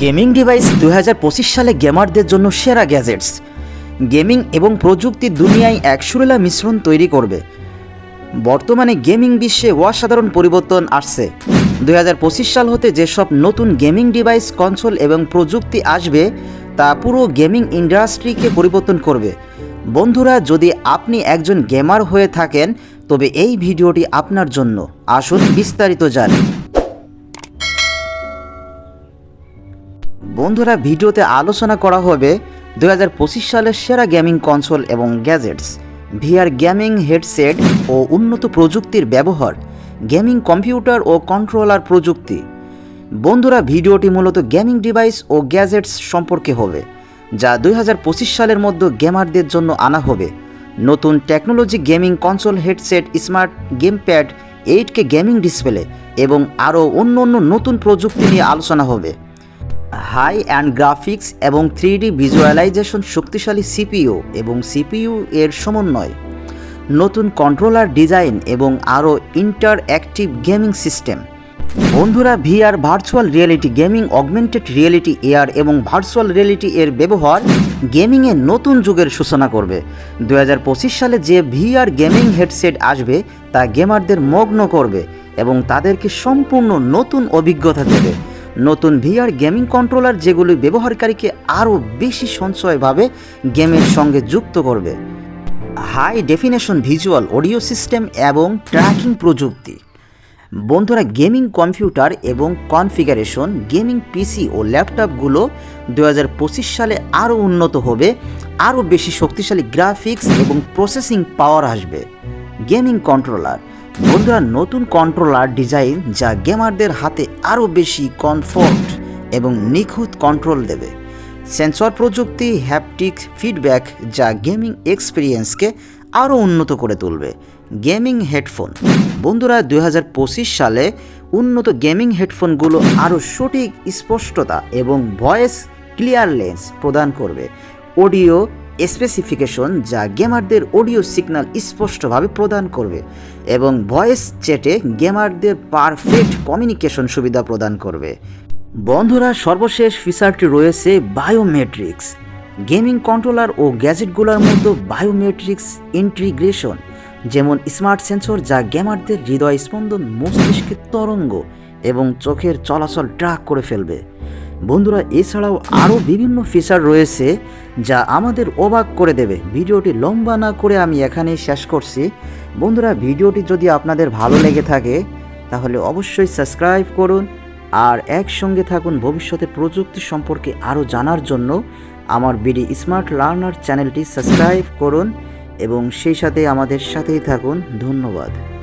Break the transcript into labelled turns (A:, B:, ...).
A: Gaming device দু হাজার পঁচিশ সালে গেমারদের জন্য সেরা গ্যাজেটস। গেমিং এবং প্রযুক্তি দুনিয়ায় এক সুরেলা মিশ্রণ তৈরি করবে। বর্তমানে গেমিং বিশ্বে অসাধারণ পরিবর্তন আসছে। দু হাজার পঁচিশ সাল হতে যেসব নতুন গেমিং ডিভাইস, কনসোল এবং প্রযুক্তি আসবে, তা পুরো গেমিং ইন্ডাস্ট্রিকে পরিবর্তন করবে। বন্ধুরা, যদি আপনি একজন গেমার হয়ে থাকেন, তবে এই ভিডিওটি আপনার জন্য। আসুন বিস্তারিত জানি। বন্ধুরা, ভিডিওতে আলোচনা করা হবে দু হাজার পঁচিশ সালের সেরা গেমিং কনসোল এবং গ্যাজেটস, ভিআর গেমিং হেডসেট ও উন্নত প্রযুক্তির ব্যবহার, গেমিং কম্পিউটার ও কন্ট্রোলার প্রযুক্তি। বন্ধুরা, ভিডিওটি মূলত গেমিং ডিভাইস ও গ্যাজেটস সম্পর্কে হবে, যা দু হাজার পঁচিশ সালের মধ্যে গেমারদের জন্য আনা হবে। নতুন technology gaming console headset, smart gamepad eight K gaming display এবং আরও অন্য অন্য নতুন প্রযুক্তি নিয়ে আলোচনা হবে। হাই অ্যান্ড গ্রাফিক্স এবং থ্রি ডি ভিজুয়ালাইজেশন শক্তিশালী সিপিইউ এবং সিপিইউ এর সমন্বয়। নতুন কন্ট্রোলার ডিজাইন এবং আরও ইন্টার অ্যাক্টিভ গেমিং সিস্টেম। বন্ধুরা, VR virtual reality gaming, augmented reality, AR এবং ভার্চুয়াল রিয়েলিটি এর ব্যবহার গেমিংয়ে নতুন যুগের সূচনা করবে। দু হাজার পঁচিশ সালে যে ভিআর গেমিং হেডসেট আসবে, তা গেমারদের মগ্ন করবে এবং তাদেরকে সম্পূর্ণ নতুন অভিজ্ঞতা দেবে। নতুন ভিআর গেমিং কন্ট্রোলার যেগুলি ব্যবহারকারীকে আরও বেশি সঞ্চয়ভাবে গেমের সঙ্গে যুক্ত করবে। High definition visual audio system এবং ট্র্যাকিং প্রযুক্তি। বন্ধুরা, গেমিং কম্পিউটার এবং কনফিগারেশন, গেমিং পিসি ও ল্যাপটপগুলো দু হাজার পঁচিশ সালে আরও উন্নত হবে, আরও বেশি শক্তিশালী গ্রাফিক্স এবং প্রসেসিং পাওয়ার আসবে। গেমিং কন্ট্রোলার বন্ধুরা, নতুন কন্ট্রোলার ডিজাইন যা গেমারদের হাতে আরও বেশি কমফোর্ট এবং নিখুঁত কন্ট্রোল দেবে। সেন্সর প্রযুক্তি হ্যাপটিক ফিডব্যাক যা গেমিং এক্সপিরিয়েন্সকে আরও উন্নত করে তুলবে। গেমিং হেডফোন বন্ধুরা দু হাজার পঁচিশ সালে উন্নত গেমিং হেডফোনগুলো আরও সঠিক স্পষ্টতা এবং ভয়েস ক্লিয়ারলেন্স প্রদান করবে। অডিও স্পেসিফিকেশন যা গেমারদের অডিও সিগন্যাল স্পষ্টভাবে প্রদান করবে এবং ভয়েস চ্যাটে গেমারদের পারফেক্ট কমিউনিকেশন সুবিধা প্রদান করবে। বন্ধুরা, সর্বশেষ ফিচারটি রয়েছে বায়োমেট্রিক্স গেমিং কন্ট্রোলার ও গ্যাজেটগুলোর মধ্যে বায়োমেট্রিক্স ইন্টিগ্রেশন যেমন স্মার্ট সেন্সর যা গেমারদের হৃদয় স্পন্দন মস্তিষ্কের তরঙ্গ এবং চোখের চলাচল ট্র্যাক করে ফেলবে। বন্ধুরা, এছাড়াও আরও বিভিন্ন ফিচার রয়েছে যা আমাদের অবাক করে দেবে। ভিডিওটি লম্বা না করে আমি এখানেই শেষ করছি। বন্ধুরা, ভিডিওটি যদি আপনাদের ভালো লেগে থাকে, তাহলে অবশ্যই সাবস্ক্রাইব করুন আর একসঙ্গে থাকুন ভবিষ্যতে প্রযুক্তি সম্পর্কে আরও জানার জন্য। আমার বিডি স্মার্ট লার্নার চ্যানেলটি সাবস্ক্রাইব করুন এবং সেই সাথে আমাদের সাথেই থাকুন। ধন্যবাদ।